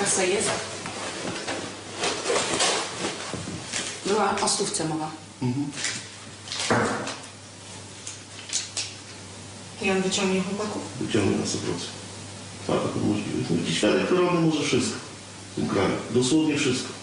Kasa jest? Była o stówce mowa. I on wyciągnie chłopaków. Wyciągnę na 100%. Ma taką możliwość. No, jakiś świadek koronny może wszystko w tym kraju. Dosłownie wszystko.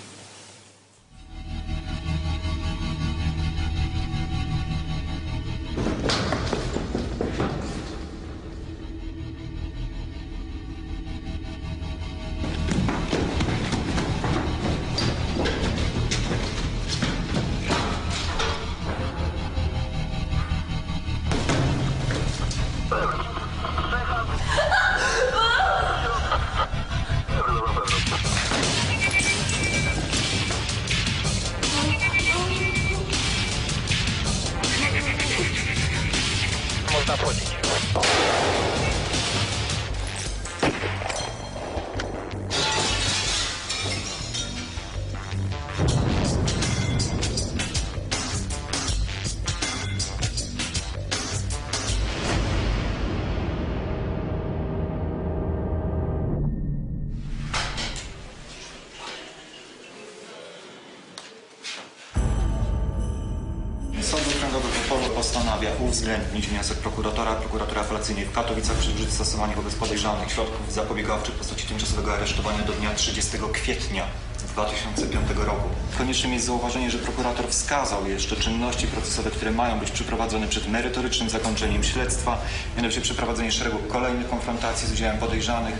Stosowania wobec podejrzanych środków zapobiegawczych w postaci tymczasowego aresztowania do dnia 30 kwietnia 2005 roku. Koniecznym jest zauważenie, że prokurator wskazał jeszcze czynności procesowe, które mają być przeprowadzone przed merytorycznym zakończeniem śledztwa, mianowicie przeprowadzenie szeregu kolejnych konfrontacji z udziałem podejrzanych,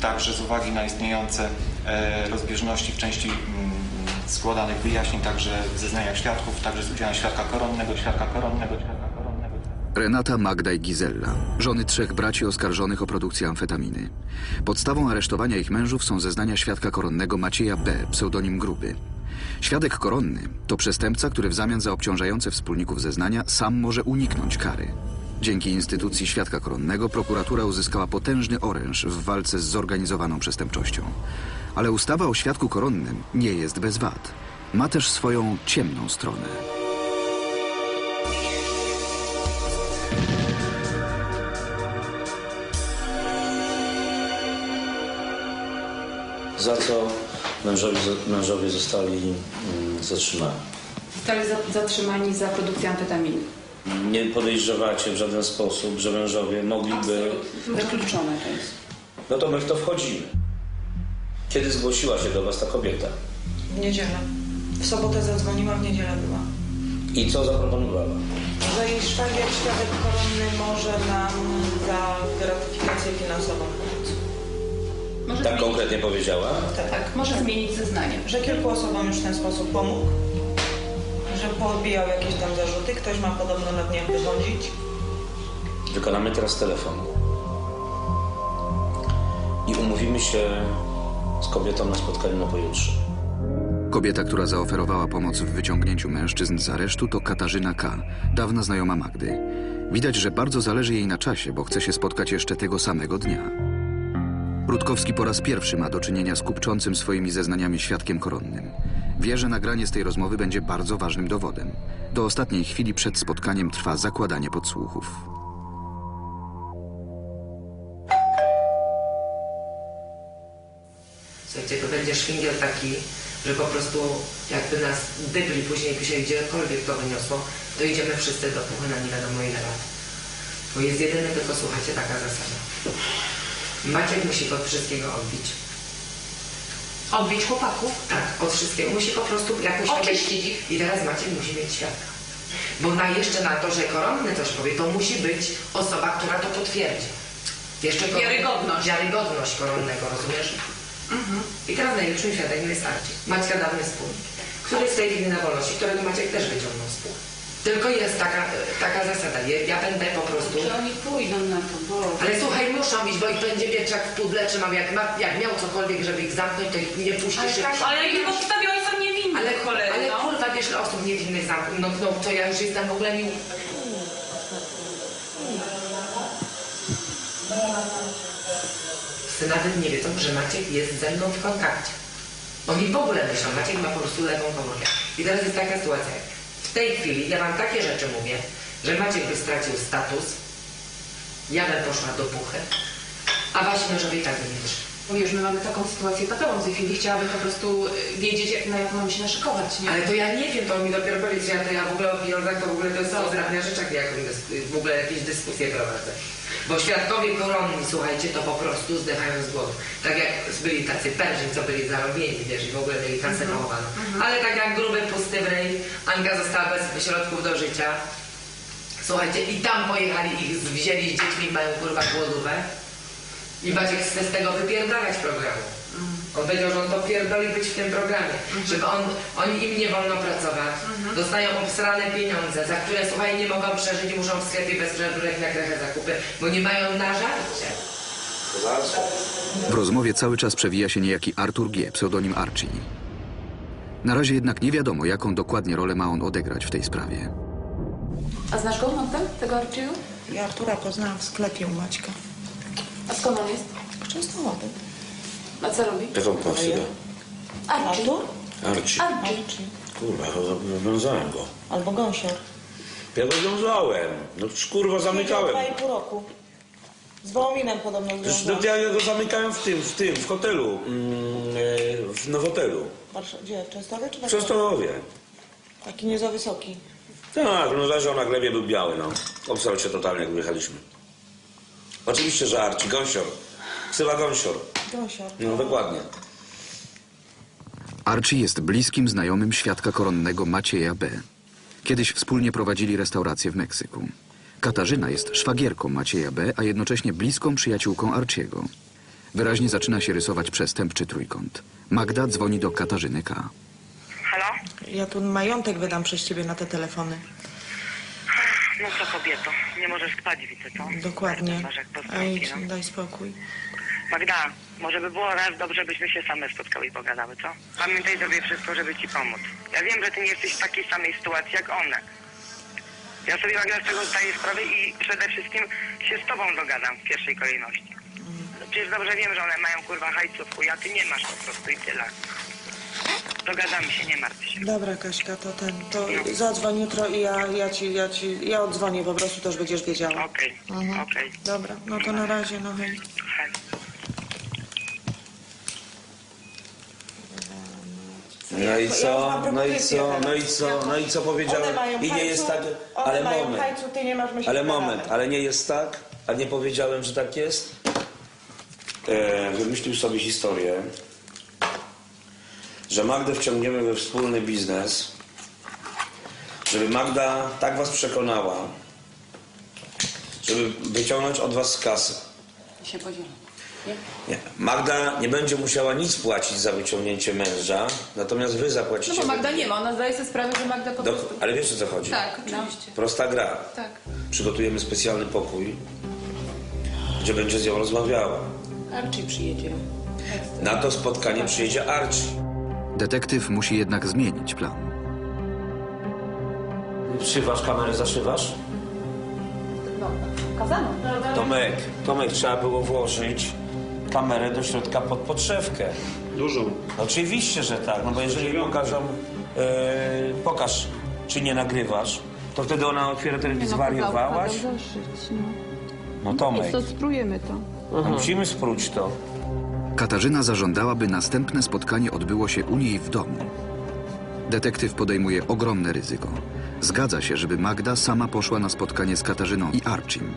także z uwagi na istniejące e, rozbieżności w części mm, składanych wyjaśnień, także w zeznaniach świadków, także z udziałem świadka koronnego, świadka koronnego, świadka. Renata, Magda i Gizella, żony trzech braci oskarżonych o produkcję amfetaminy. Podstawą aresztowania ich mężów są zeznania świadka koronnego Macieja B., pseudonim Gruby. Świadek koronny to przestępca, który w zamian za obciążające wspólników zeznania sam może uniknąć kary. Dzięki instytucji świadka koronnego prokuratura uzyskała potężny oręż w walce z zorganizowaną przestępczością. Ale ustawa o świadku koronnym nie jest bez wad. Ma też swoją ciemną stronę. Za co mężowie, mężowie zostali mm, zatrzymani? Zostali za- zatrzymani za produkcję amfetaminy. Nie podejrzewacie w żaden sposób, że mężowie mogliby... Wykluczone to jest. No to my w to wchodzimy. Kiedy zgłosiła się do was ta kobieta? W niedzielę. W sobotę zadzwoniła, w niedzielę była. I co zaproponowała? Że jej szwagier, świadek koronny może nam za gratyfikację finansową pomóc. Może Tak zmienić, konkretnie powiedziała? tak, może zmienić zeznanie. Że kilku osobom już w ten sposób pomógł. Że podbijał jakieś tam zarzuty. Ktoś ma podobno na dniach wychodzić. Wykonamy teraz telefon. I umówimy się z kobietą na spotkaniu na pojutrze. Kobieta, która zaoferowała pomoc w wyciągnięciu mężczyzn z aresztu, to Katarzyna K., dawna znajoma Magdy. Widać, że bardzo zależy jej na czasie, bo chce się spotkać jeszcze tego samego dnia. Rutkowski po raz pierwszy ma do czynienia z kupczącym swoimi zeznaniami świadkiem koronnym. Wie, że nagranie z tej rozmowy będzie bardzo ważnym dowodem. Do ostatniej chwili przed spotkaniem trwa zakładanie podsłuchów. Słuchajcie, to będzie szwingiel taki, że po prostu jakby nas dygli później, później gdziekolwiek to wyniosło, to idziemy wszyscy do puchy na nie wiadomo ile lat. Bo jest jedyny, tylko słuchajcie, taka zasada. Maciek musi od wszystkiego odbić. Odbić chłopaków? Tak, od wszystkiego. Musi po prostu jakoś Oczyścić ich. I teraz Maciek musi mieć świadka. Bo na jeszcze na to, że koronny coś powie, to musi być osoba, która to potwierdzi. Jeszcze koron- Wiarygodność. Wiarygodność koronnego, rozumiesz? I teraz najlepszym świadkiem jest Arci. Maćka dawny wspólnik, który jest w tej chwili na wolności, którego Maciek też wyciągnął z pół. Tylko jest taka, taka zasada. Ja, będę po prostu... Czy oni pójdą na to, bo... Ale słuchaj, muszą iść, bo ich będzie wieczak w pudle trzymał. Jak, ma, jak miał cokolwiek, żeby ich zamknąć, to ich nie puści Ale szybko. tak, ale ich podstawie oni są niewinni. Ale, cholery, ale no. kurwa, wiesz, osób niewinnych zamknął, no, no to ja już jestem w ogóle mi... Wszyscy nawet nie wiedzą, że Maciek jest ze mną w kontakcie. Oni w ogóle myślą, Maciek ma po prostu lewą komórkę. I teraz jest taka sytuacja. W tej chwili ja wam takie rzeczy mówię, że Maciek by stracił status, ja bym poszła do puchy, a wasi mężowie i tak by nie wyszli. Wiesz, my mamy taką sytuację patową w tej chwili. Chciałabym po prostu y, wiedzieć, jak, na jaką mam się naszykować, nie? Ale to ja nie wiem, to mi dopiero powiedz, że ja, to ja w ogóle o pieniądzach to w ogóle to jest odrębna rzecz, jak ja dys- w ogóle jakieś dyskusje prowadzę. Bo świadkowie koronni, słuchajcie, to po prostu zdychają z głodu. Tak jak byli tacy Perzyn, co byli zarobieni, wiesz, i w ogóle mieli kasę pochowaną. Ale tak jak gruby, pusty w rej, Anka została bez środków do życia. Słuchajcie, i tam pojechali ich, wzięli z dziećmi, mają kurwa głodówę. I Maciek chce z tego wypierdalać programu. On powiedział, że on to pierdoli być w tym programie. Żeby on, oni im nie wolno pracować. Dostają obsrane pieniądze, za które słuchaj nie mogą przeżyć i muszą w sklepie bez przerwy na krechę zakupy, bo nie mają na żarcie. W rozmowie cały czas przewija się niejaki Artur G., pseudonim Archie. Na razie jednak nie wiadomo, jaką dokładnie rolę ma on odegrać w tej sprawie. A znasz go, Magda, tego Archiu? Ja Artura poznałam w sklepie u Maćka. A skąd on jest? Często ładny. A co robi? Jaką pasję? Archie. Artur? Arci. Archie. Kurwa, zobowiązałem go. Albo gąsior. Ja go wiązałem. No kurwa, zamykałem. Dwa i pół roku. Z Wołominem podobno Przecież związał. no, ja go zamykałem w tym, w tym, w hotelu. Mm, e, w Nowotelu. Warsza- Gdzie? Częstochowie czy W Warszawie? Częstochowie. Taki nie za wysoki. Tak, no leżał na glebie, był biały, no. Obsrał się totalnie, jak wyjechaliśmy. Oczywiście, że Arci, gąsior. Ksywa gąsior. Gąsior. No, dokładnie. Archie jest bliskim znajomym świadka koronnego Macieja B. Kiedyś wspólnie prowadzili restaurację w Meksyku. Katarzyna jest szwagierką Macieja B., a jednocześnie bliską przyjaciółką Archiego. Wyraźnie zaczyna się rysować przestępczy trójkąt. Magda dzwoni do Katarzyny K. Halo? Ja tu majątek wydam przez ciebie na te telefony. No co kobieto, nie możesz spać, widzę to. Dokładnie. Masz jak idź, no. daj spokój. Magda, może by było raz dobrze, byśmy się same spotkały i pogadały, co? Pamiętaj zrobię wszystko, żeby ci pomóc. Ja wiem, że ty nie jesteś w takiej samej sytuacji jak one. Ja sobie Magda z tego zdaję sprawę i przede wszystkim się z tobą dogadam w pierwszej kolejności. Przecież dobrze wiem, że one mają kurwa hajców, a ty nie masz po prostu i tyle. Dogadamy się, nie martw się. Dobra, Kaśka, to ten, to zadzwoń jutro i ja, ja ci, ja ci, ja odzwonię po prostu, już będziesz wiedziała. Okej, Mhm. okej. Dobra, no to na razie, no hej. Hej. No i co? No i co? No i co? No i co powiedziałem? I nie jest tak... Ale moment. Ale moment, ale nie jest tak? A nie powiedziałem, że tak jest? E, wymyślił sobie historię, że Magdę wciągniemy we wspólny biznes, żeby Magda tak was przekonała, żeby wyciągnąć od was kasę. się podzielę. Nie. Magda nie będzie musiała nic płacić za wyciągnięcie męża, natomiast wy No zapłacicie. bo Magda nie ma, ona zdaje sobie sprawę, że Magda po Do, prostu... ale wiesz o co chodzi? Tak, oczywiście. Prosta gra. Tak. Przygotujemy specjalny pokój, gdzie będzie z nią rozmawiała. Archie przyjedzie. Na to spotkanie przyjedzie Archie. Detektyw musi jednak zmienić plan. Szywasz kamerę, zaszywasz? No, kazano. Tomek, Tomek, trzeba było włożyć kamerę do środka pod podszewkę. Dużą. Oczywiście, że tak, no bo jeżeli pokażą, e, pokaż, czy nie nagrywasz, to wtedy ona otwiera telewizję, zwariowałaś? No Tomek, To spróbujemy to. no musimy spróć to. Katarzyna zażądała, by następne spotkanie odbyło się u niej w domu. Detektyw podejmuje ogromne ryzyko. Zgadza się, żeby Magda sama poszła na spotkanie z Katarzyną i Archim.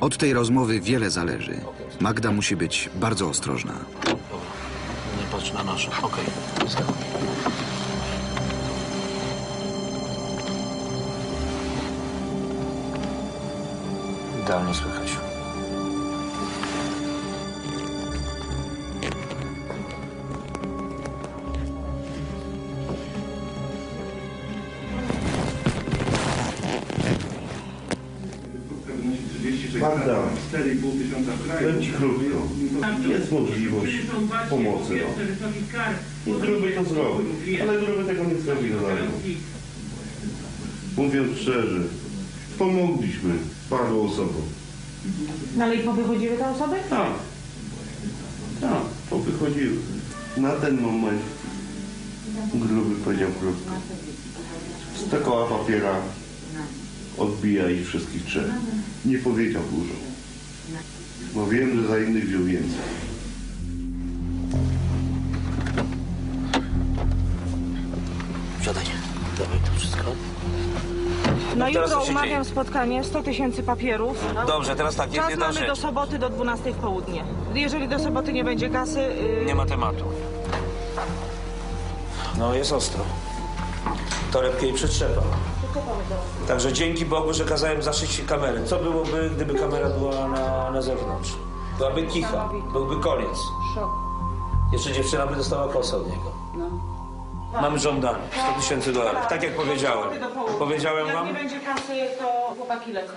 Od tej rozmowy wiele zależy. Magda musi być bardzo ostrożna. Nie patrz na nasze. Okej. Idealnie słychać. Magda, powiem Ci krótko. Jest możliwość pomocy. No. I gruby to zrobi, ale gruby tego nie zrobi za darmo. Mówiąc szczerze, pomogliśmy paru osobom. No ale i powychodziły te osoby? Tak, tak, to wychodziły. Na ten moment gruby powiedział krótko. Z takoła papiera odbija ich wszystkich trzech. Nie powiedział dużo. Bo wiem, że za innych wziął więcej. Siadaj. Dawaj to wszystko. No teraz jutro co się umawiam dzieje? spotkanie, 100 tysięcy papierów. Dobrze, teraz tak, Czas jedna mamy rzecz. do soboty do 12 w południe. Jeżeli do soboty nie będzie kasy, yy, Nie ma tematu. No, jest ostro. Torebkę i przetrzepa. Także dzięki Bogu, że kazałem zaszyć kamerę. Co byłoby, gdyby kamera była na, na zewnątrz? Byłaby kicha, byłby koniec. szok. Jeszcze dziewczyna by dostała kosę od niego. Mam żąda 100 tysięcy dolarów. Tak jak powiedziałem. Powiedziałem Jak wam? nie będzie kasy, to chłopaki lecą.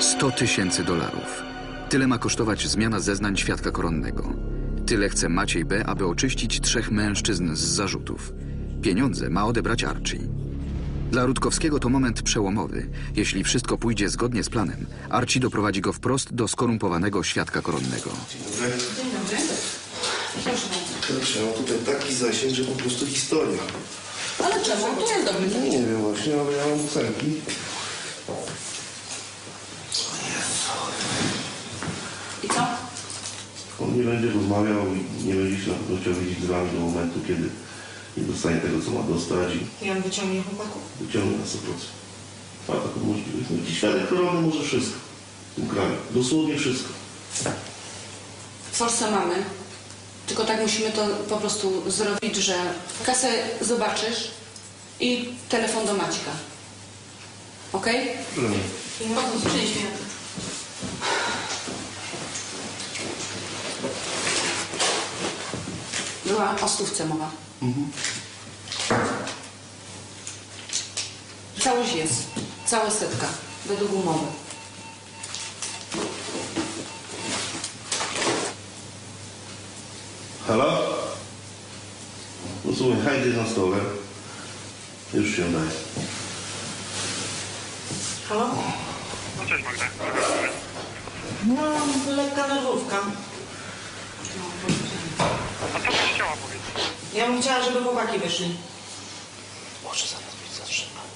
Sto tysięcy dolarów. Tyle ma kosztować zmiana zeznań świadka koronnego. Tyle chce Maciej B., aby oczyścić trzech mężczyzn z zarzutów. Pieniądze ma odebrać Archie. Dla Rutkowskiego to moment przełomowy. Jeśli wszystko pójdzie zgodnie z planem, Archie doprowadzi go wprost do skorumpowanego świadka koronnego. Kurczę, mam tutaj taki zasięg, że po prostu historia. Ale czemu? To jest dobry. No nie wiem właśnie, ale ja mam ósemki. I co? On nie będzie rozmawiał i nie będzie się na pewno chciał widzieć z wami do momentu, kiedy nie dostanie tego, co ma dostać i I on wyciągnie chłopaków. wyciągnie na 100%. Ma taką możliwość. No, i świadek korony może wszystko w tym kraju. Dosłownie wszystko. Forsę mamy. Tylko tak musimy to po prostu zrobić, że kasę zobaczysz i telefon do Maćka. Okej? Okay? Przynieś mi. Była o stówce mowa. Całość jest. Cała setka. Według umowy. Halo? No słuchaj, hajdy na stole. Już się daje. Halo? No cześć Magda. No, lekka nerwówka. A co byś chciała powiedzieć? Ja bym chciała, żeby chłopaki wyszli. Może zaraz być zatrzymany.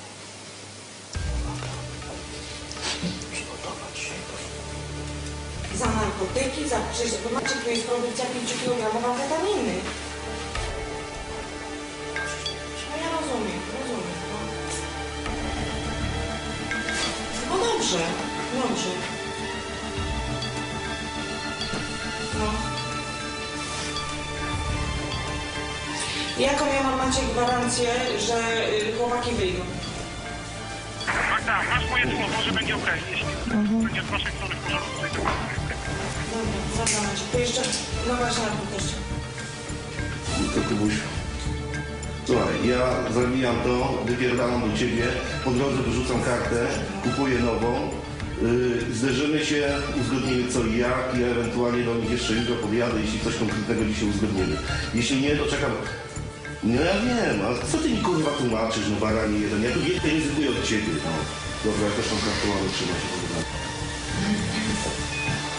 Przygotować się. Za narkotyki, za przecież bo macie tu jest produkcja 5 kg amfetaminy. No ja rozumiem, rozumiem. No, no dobrze, dobrze. Jaką ja mam macie gwarancję, że y, chłopaki wyjdą? Magda, masz moje słowo, że będzie okej, jeśli będzie od waszej strony w porządku. to. Dobra, dobra Maciek, to jeszcze, no właśnie na tym też. To Kubuś. Słuchaj, ja zabijam to, wypierdalam do ciebie, po drodze wyrzucam kartę, kupuję nową, yy, zderzymy się, uzgodnimy co i jak, ja ewentualnie do nich jeszcze jutro podjadę, jeśli coś konkretnego dzisiaj uzgodnimy. Jeśli nie, to czekam. No ja wiem, ale co ty mi kurwa tłumaczysz, no baranie jeden, ja tu więcej ryzykuję od ciebie, no. Dobra, ja też mam kartę, ale trzeba się pogadać.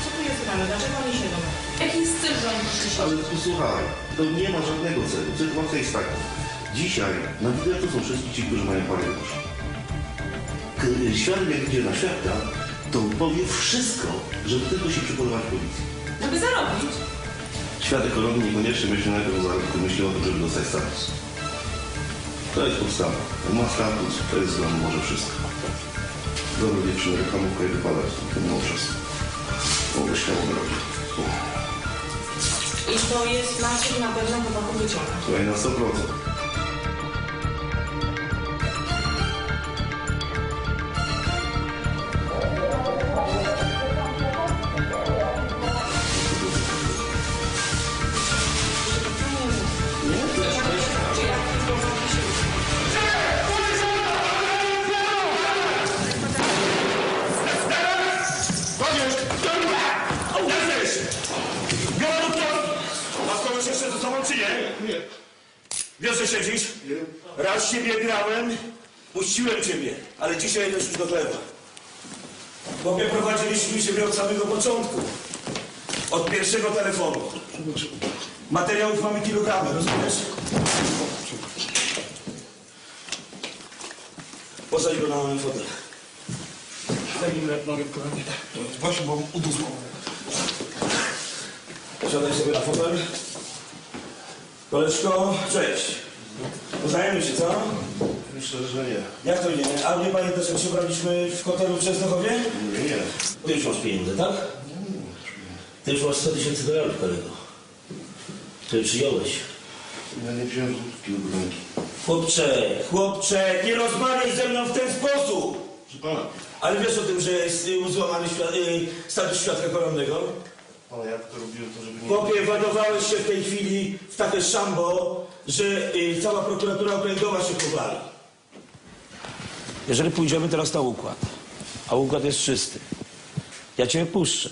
Co tu jest grane? Dlaczego oni siedzą? Jaki jest cel, że oni przyszli? Ale posłuchaj, to nie ma żadnego celu. Sytuacja jest taka. Dzisiaj na widelcu są wszyscy ci, którzy mają parę groszy. K- Świadek jak idzie na świadka, to powie wszystko, żeby tylko się przypodobać policji. Żeby zarobić. Świadek koronny niekoniecznie myśli najpierw o zarobku, myśli o tym, żeby dostać status. To jest podstawa. Jak ma status, to jest dla może wszystko. Dobra dziewczyny, reklamówka i wypadać, to nie czas. Mogę śmiało robić. I to jest Maciek na pewno chłopaków wyciąga. Słuchaj, na 100%. Wiesz, że siedzisz? Nie. Raz ciebie grałem, puściłem ciebie, ale dzisiaj idziesz już do chleba. Chłopie, prowadziliśmy siebie od samego początku. Od pierwszego telefonu. Materiałów mamy kilogramy, rozumiesz? Posadź go na fotel. Daj mi nogę w kolanie. Właśnie, bo udusło. Siadaj sobie na fotel. Koleżko, cześć. Poznajemy się, co? Myślę, że nie. Jak to nie? A nie pamiętasz, jak się braliśmy w hotelu w Częstochowie? Nie, nie. Ty już masz pieniądze, tak? Ty już masz 100 tysięcy dolarów, kolego. Ty przyjąłeś. Ja nie wziąłem złotówki do ręki. Chłopcze, chłopcze, nie rozmawiaj ze mną w ten sposób! Proszę pana. Ale wiesz o tym, że jest y, złamany y, status świadka koronnego? Pana, ja to robiłem to, żeby nie... Chłopie, ładowałeś się w tej chwili w takie szambo, że y, cała prokuratura okręgowa się powali. Jeżeli pójdziemy teraz na układ, a układ jest czysty, ja cię puszczę,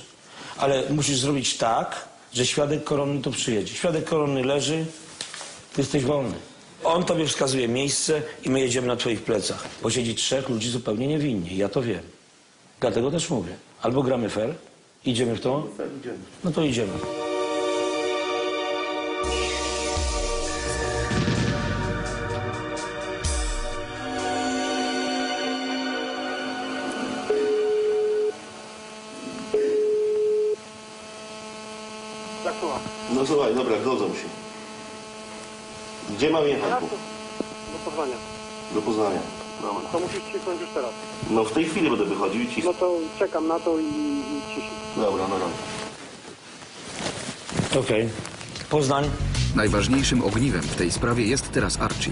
ale musisz zrobić tak, że świadek koronny tu przyjedzie. Świadek koronny leży, ty jesteś wolny. On tobie wskazuje miejsce i my jedziemy na twoich plecach. Bo siedzi trzech ludzi zupełnie niewinnie, ja to wiem. Dlatego też mówię. Albo gramy fair, idziemy w to, no to idziemy. No słuchaj, dobra, godzą się. Gdzie mam jechać? Do Poznania. Do Poznania. Dobra. To musisz cisnąć już teraz. No w tej chwili będę wychodził i No to czekam na to i, i ciśnij. Dobra, no dobra. Okej. Poznań. Najważniejszym ogniwem w tej sprawie jest teraz Archie.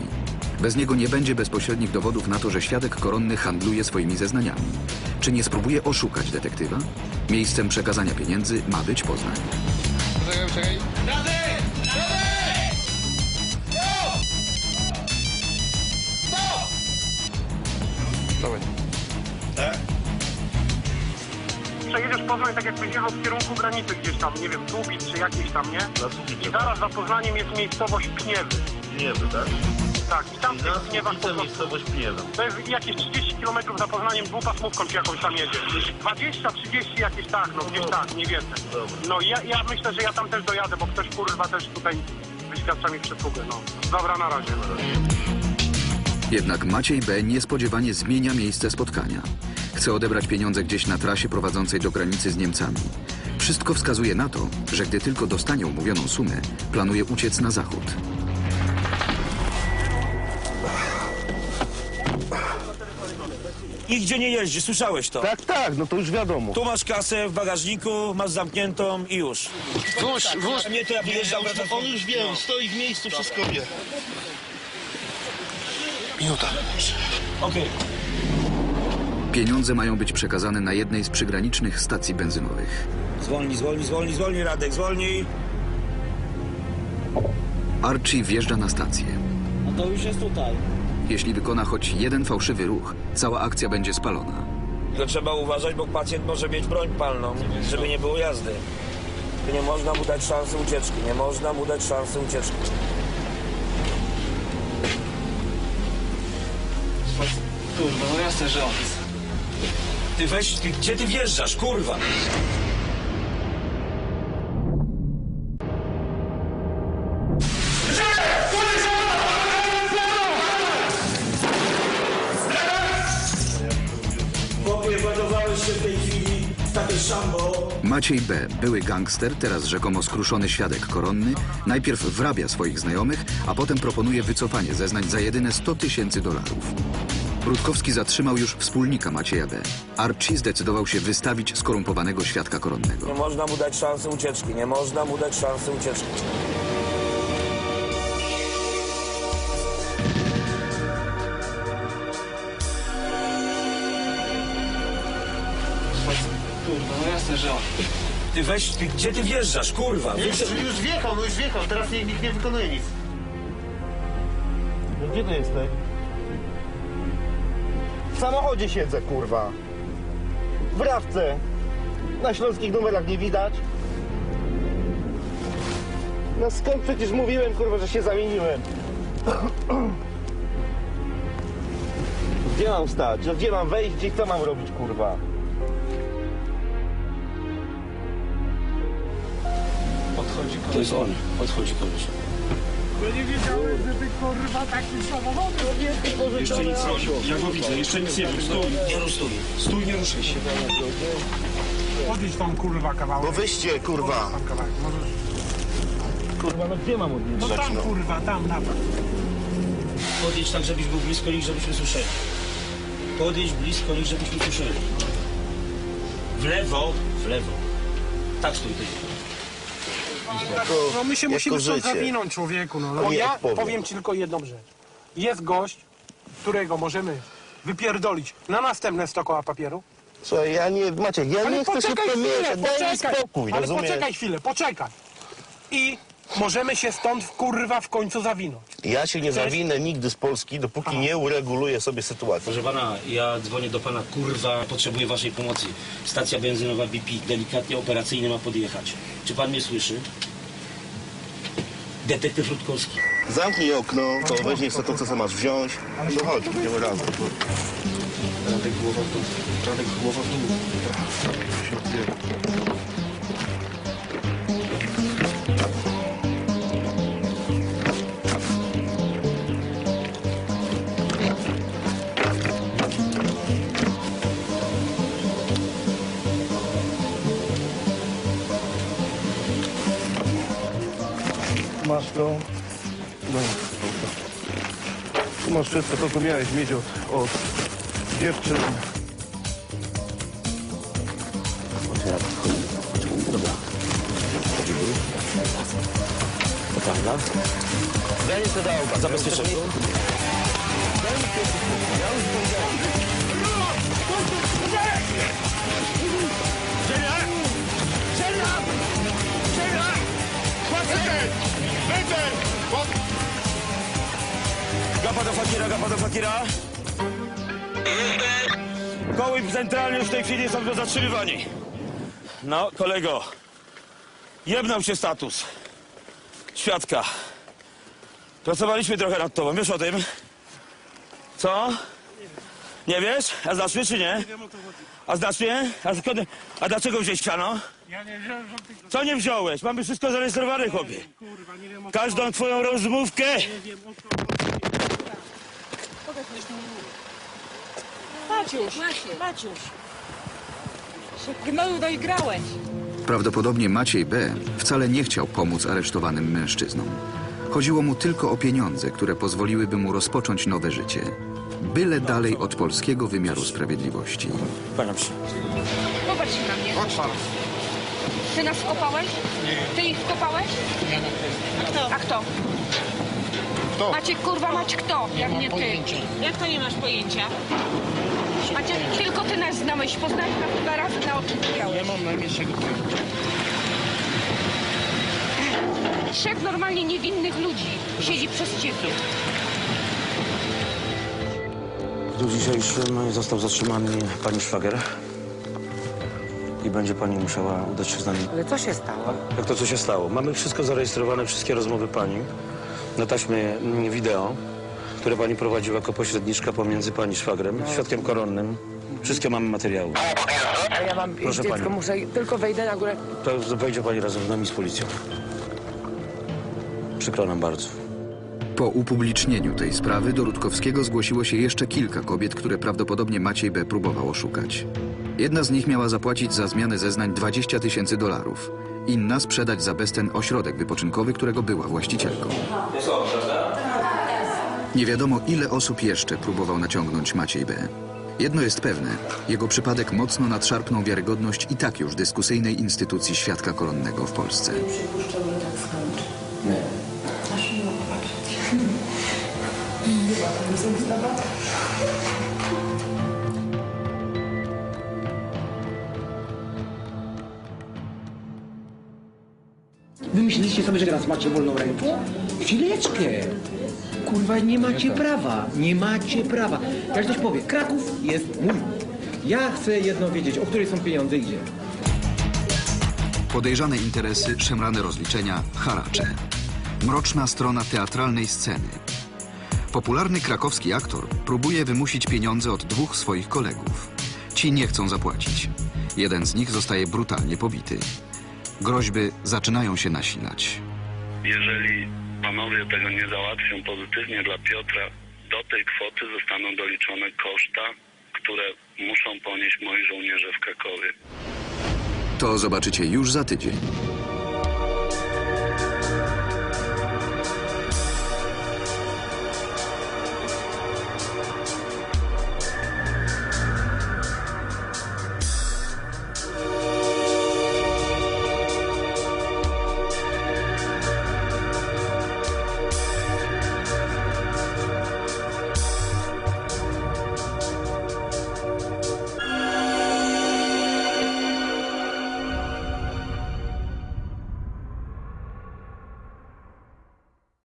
Bez niego nie będzie bezpośrednich dowodów na to, że świadek koronny handluje swoimi zeznaniami. Czy nie spróbuje oszukać detektywa? Miejscem przekazania pieniędzy ma być Poznań. Czekaj, czekaj. Dawaj. Przejedziesz Poznań tak jakbyś jechał w kierunku granicy gdzieś tam, nie wiem, Słubic czy jakiś tam, nie? I zaraz za Poznaniem jest miejscowość Pniewy. Pniewy, tak? Tak, i tam w tych Pniewach po prostu... miejscowość Pniewa. To jest jakieś 30 km za Poznaniem dwupasmówką czy jakąś tam jedzie. 20, 30 jakieś tak, no gdzieś tak, mniej więcej. No ja, ja myślę, że ja tam też dojadę, bo ktoś kurwa też tutaj wyświadcza mi przysługę, no. Dobra, na razie. Jednak Maciej B. niespodziewanie zmienia miejsce spotkania. Chce odebrać pieniądze gdzieś na trasie prowadzącej do granicy z Niemcami. Wszystko wskazuje na to, że gdy tylko dostanie umówioną sumę, planuje uciec na zachód. Nigdzie nie jeździ, słyszałeś to? Tak, tak, no to już wiadomo. Tu masz kasę w bagażniku, masz zamkniętą i już. Wóz, wóz. A mnie to ja wyjeżdżam na On już wie, stoi w miejscu, wszystko wie. Minuta. Okej. Pieniądze mają być przekazane na jednej z przygranicznych stacji benzynowych. Zwolnij, zwolnij, zwolnij, zwolnij, Radek, zwolnij. Archie wjeżdża na stację. No to już jest tutaj. Jeśli wykona choć jeden fałszywy ruch, cała akcja będzie spalona. To trzeba uważać, bo pacjent może mieć broń palną, żeby nie było jazdy. Nie można mu dać szansy ucieczki, nie można mu dać szansy ucieczki. Kurwa, no jasne, że on jest. Ty weź, ty, gdzie ty wjeżdżasz, kurwa? Się w tej chwili w takie szambo. Maciej B., były gangster, teraz rzekomo skruszony świadek koronny, najpierw wrabia swoich znajomych, a potem proponuje wycofanie zeznań za jedyne 100 tysięcy dolarów. Rutkowski zatrzymał już wspólnika Macieja B. Archie zdecydował się wystawić skorumpowanego świadka koronnego. Nie można mu dać szansy ucieczki, nie można mu dać szansy ucieczki. Kurwa, no jasne, że on. Ty weź, ty, gdzie ty wjeżdżasz, kurwa? Już, już wjechał, no już wjechał, teraz nikt, nikt nie wykonuje nic. No gdzie ty jesteś? W samochodzie siedzę, kurwa. W rawce. Na śląskich numerach nie widać. No skąd przecież mówiłem, kurwa, że się zamieniłem. Gdzie mam stać? No gdzie mam wejść? Gdzie co mam robić, kurwa? Podchodzi To jest on, odchodzi koleś. Ja nie wiedziałem, że ty kurwa takim samochodem Jeszcze nic nie Ja go widzę, jeszcze nic nie wiem. Stój. Nie ruszaj. Stój, nie ruszaj się. Odjedź tam kurwa kawałek. No wyście, kurwa. Tam kawałek, możesz... Kurwa, no gdzie mam No odjeżdżać, tam no? kurwa, tam, tam. Podejdź tak, żebyś był blisko nich, żebyśmy słyszeli. Podejdź blisko nich, żebyśmy słyszeli. W lewo, w lewo. Tak stój ty. No my się musimy stąd życie. zawinąć człowieku, no. Bo nie, ja powiem. powiem ci tylko jedną rzecz. Jest gość, którego możemy wypierdolić na następne 100 koła papieru. Słuchaj, ja nie, Maciek, ja Ale nie chcę się poczekaj chwilę, pomieszać, daj mi poczekaj. spokój, Ale rozumiesz? poczekaj chwilę, poczekaj. I możemy się stąd kurwa w końcu zawinąć. Ja się nie zawinę nigdy z Polski, dopóki nie ureguluję sobie sytuację. Proszę pana, ja dzwonię do pana, kurwa, potrzebuję waszej pomocy. Stacja benzynowa BP, delikatnie operacyjny ma podjechać. Czy pan mnie słyszy? Detektyw Rutkowski. Zamknij okno, to weźmiesz sobie to, co masz wziąć. No chodź, idziemy razem. Radek głowa w dół. Radek głowa w dół. To. No. Tu masz wszystko to, co miałeś mieć od, od dziewczyn. Dobra. To prawda? Daj mi te dałka. Zabezpieczę. Gapa do fakira, gapa do fakira. Koły centralnie już w tej chwili są zatrzymywani. No, kolego. Jebnął się status. Świadka. Pracowaliśmy trochę nad tobą, wiesz o tym? Co? Nie wiesz? A znasz mnie, czy nie? A znasz mnie? A, skąd, a dlaczego wziąłeś siano? Ja nie wziąłem żadnych... Co nie wziąłeś? Mamy wszystko zarejestrowane, chłopie. Kurwa, nie wiem o Każdą twoją rozmówkę. Nie wiem o co... Maciuś, Maciuś. Się gnoju doigrałeś. Prawdopodobnie Maciej B. wcale nie chciał pomóc aresztowanym mężczyznom. Chodziło mu tylko o pieniądze, które pozwoliłyby mu rozpocząć nowe życie. Byle dalej od polskiego wymiaru sprawiedliwości. Kłaniam się. Popatrz się na mnie. Ty nas kopałeś? Ty ich kopałeś? A kto? Macie kurwa mać kto, jak nie ty. Jak to nie masz pojęcia? Macie, tylko ty nas znałeś, poznałeś nas dwa razy na oczy widziałeś. mam najmniejszego pojęcia. Trzech normalnie niewinnych ludzi siedzi przez ciebie. W dniu dzisiejszym został zatrzymany pani szwagier. I będzie pani musiała udać się z nami. Ale co się stało? Jak to, co się stało? Mamy wszystko zarejestrowane, wszystkie rozmowy pani na taśmie mm, wideo, które pani prowadziła jako pośredniczka pomiędzy pani szwagrem, świadkiem koronnym. Wszystkie mamy materiały. A ja mam Proszę dziecko, pani. muszę tylko wejdę na górę. To wejdzie pani razem z nami z policją. Przykro nam bardzo. Po upublicznieniu tej sprawy do Rutkowskiego zgłosiło się jeszcze kilka kobiet, które prawdopodobnie Maciej B. próbował oszukać. Jedna z nich miała zapłacić za zmianę zeznań 20 tysięcy dolarów. Inna sprzedać za bezcen ośrodek wypoczynkowy, którego była właścicielką. Nie wiadomo, ile osób jeszcze próbował naciągnąć Maciej B. Jedno jest pewne, jego przypadek mocno nadszarpnął wiarygodność i tak już dyskusyjnej instytucji świadka koronnego w Polsce. Wymyśliliście sobie, że teraz macie wolną rękę? Chwileczkę. Kurwa, nie macie prawa. Nie macie prawa. Jak ktoś powie, Kraków jest mój. Ja chcę jedno wiedzieć, o której są pieniądze i gdzie. Podejrzane interesy, szemrane rozliczenia, haracze. Mroczna strona teatralnej sceny. Popularny krakowski aktor próbuje wymusić pieniądze od dwóch swoich kolegów. Ci nie chcą zapłacić. Jeden z nich zostaje brutalnie pobity. Groźby zaczynają się nasilać. Jeżeli panowie tego nie załatwią pozytywnie dla Piotra, do tej kwoty zostaną doliczone koszta, które muszą ponieść moi żołnierze w Krakowie. To zobaczycie już za tydzień.